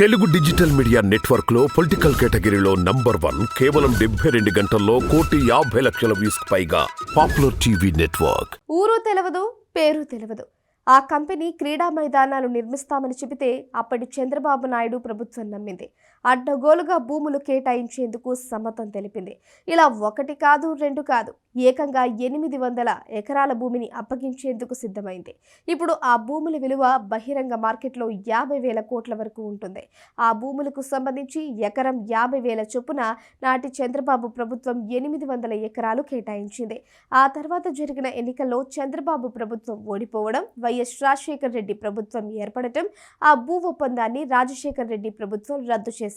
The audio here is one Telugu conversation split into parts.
తెలుగు డిజిటల్ మీడియా నెట్వర్క్లో పొలిటికల్ కేటగిరీలో నంబర్ వన్ కేవలం డెబ్బై రెండు గంటల్లో కోటి యాభై లక్షల వ్యూస్ పైగా పాపులర్ టీవీ నెట్వర్క్. ఊరు తెలవదు పేరు తెలవదు. ఆ కంపెనీ క్రీడా మైదానాలు నిర్మిస్తామని చెబితే అప్పటి చంద్రబాబు నాయుడు ప్రభుత్వం నమ్మింది. అడ్డగోలుగా భూములు కేటాయించేందుకు సమ్మతం తెలిపింది. ఇలా ఒకటి కాదు రెండు కాదు. ఏకంగా ఎనిమిది వందల ఎకరాల భూమిని అప్పగించేందుకు సిద్ధమైంది. ఇప్పుడు ఆ భూముల విలువ బహిరంగ మార్కెట్లో యాభై వేల కోట్ల వరకు ఉంటుంది. ఆ భూములకు సంబంధించి ఎకరం యాభై వేల చొప్పున నాటి చంద్రబాబు ప్రభుత్వం ఎనిమిది వందల ఎకరాలు కేటాయించింది. ఆ తర్వాత జరిగిన ఎన్నికల్లో చంద్రబాబు ప్రభుత్వం ఓడిపోవడం వైఎస్ రాజశేఖర్ రెడ్డి ప్రభుత్వం ఏర్పడటం ఆ భూ ఒప్పందాన్ని రాజశేఖర్ రెడ్డి ప్రభుత్వం రద్దు చేసింది.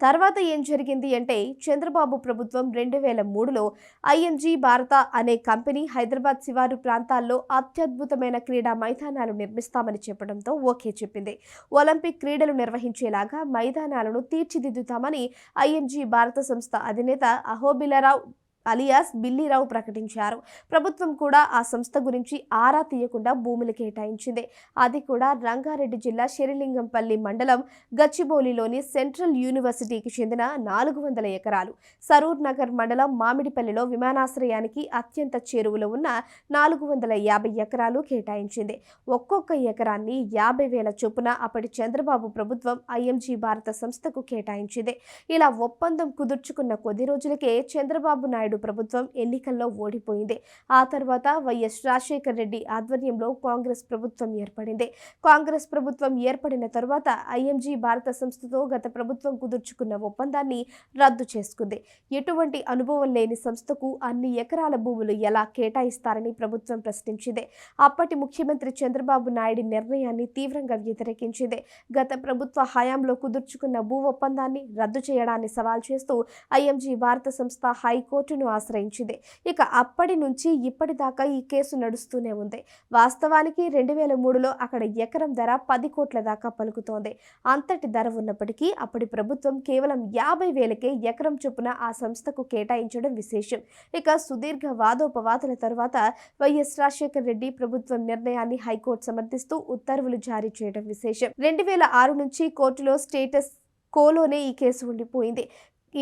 తర్వాత ఏం జరిగింది అంటే చంద్రబాబు ప్రభుత్వం రెండు వేల మూడులో ఐఎన్జీ భారత అనే కంపెనీ హైదరాబాద్ శివారు ప్రాంతాల్లో అత్యద్భుతమైన క్రీడా మైదానాలు నిర్మిస్తామని చెప్పడంతో ఓకే చెప్పింది. ఒలింపిక్ క్రీడలు నిర్వహించేలాగా మైదానాలను తీర్చిదిద్దుతామని ఐఎంజీ భారత సంస్థ అధినేత అహోబిలరావు అలియాస్ బిల్లీరావు ప్రకటించారు. ప్రభుత్వం కూడా ఆ సంస్థ గురించి ఆరా తీయకుండా భూములు కేటాయించింది. అది కూడా రంగారెడ్డి జిల్లా శరిలింగంపల్లి మండలం గచ్చిబౌలిలోని సెంట్రల్ యూనివర్సిటీకి చెందిన నాలుగు వందల ఎకరాలు. సరూర్ నగర్ మండలం మామిడిపల్లిలో విమానాశ్రయానికి అత్యంత చేరువలో ఉన్న నాలుగు వందల యాభై ఎకరాలు కేటాయించింది. ఒక్కొక్క ఎకరాన్ని యాభై వేల చొప్పున అప్పటి చంద్రబాబు ప్రభుత్వం ఐఎంజీ భారత సంస్థకు కేటాయించింది. ఇలా ఒప్పందం కుదుర్చుకున్న కొద్ది రోజులకే చంద్రబాబు నాయుడు ప్రభుత్వం ఎన్నికల్లో ఓడిపోయింది. ఆ తర్వాత వైఎస్ రాజశేఖర్ రెడ్డి ఆధ్వర్యంలో కాంగ్రెస్ ప్రభుత్వం ఏర్పడింది. కాంగ్రెస్ ప్రభుత్వం ఏర్పడిన తర్వాత ఐఎంజీ భారత సంస్థతో గత ప్రభుత్వం కుదుర్చుకున్న ఒప్పందాన్ని రద్దు చేసుకుంది. ఎటువంటి అనుభవం లేని సంస్థకు అన్ని ఎకరాల భూములు ఎలా కేటాయిస్తారని ప్రభుత్వం ప్రశ్నించింది. అప్పటి ముఖ్యమంత్రి చంద్రబాబు నాయుడు నిర్ణయాన్ని తీవ్రంగా వ్యతిరేకించింది. గత ప్రభుత్వ హయాంలో కుదుర్చుకున్న భూ ఒప్పందాన్ని రద్దు చేయడాన్ని సవాల్ చేస్తూ ఐఎంజీ భారత సంస్థ హైకోర్టును ఆశ్రయించింది. ఇక అప్పటి నుంచి ఇప్పటిదాకా ఈ కేసు నడుస్తూనే ఉంది. వాస్తవానికి రెండు వేల మూడులో అక్కడ ఎకరం ధర పది కోట్ల దాకా పలుకుతోంది. అంతటి ధర ఉన్నప్పటికీ అప్పటి ప్రభుత్వం కేవలం యాభై వేలకే ఎకరం చొప్పున ఆ సంస్థకు కేటాయించడం విశేషం. ఇక సుదీర్ఘ వాదోపవాదల తరువాత వైఎస్ రాజశేఖర రెడ్డి ప్రభుత్వం నిర్ణయాన్ని హైకోర్టు సమర్థిస్తూ ఉత్తర్వులు జారీ చేయడం విశేషం. రెండు వేల ఆరు నుంచి కోర్టులో స్టేటస్ కోలోనే ఈ కేసు ఉండిపోయింది.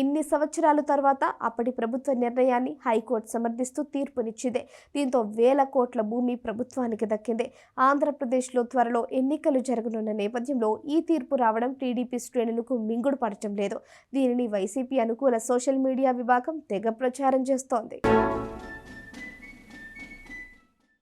ఇన్ని సంవత్సరాల తర్వాత అప్పటి ప్రభుత్వ నిర్ణయాన్ని హైకోర్టు సమర్థిస్తూ తీర్పునిచ్చింది. దీంతో వేల కోట్ల భూమి ప్రభుత్వానికి దక్కింది. ఆంధ్రప్రదేశ్లో త్వరలో ఎన్నికలు జరగనున్న నేపథ్యంలో ఈ తీర్పు రావడం టీడీపీ శ్రేణులకు మింగుడు పడటం లేదు. దీనిని వైసీపీ అనుకూల సోషల్ మీడియా విభాగం తెగ ప్రచారం చేస్తోంది.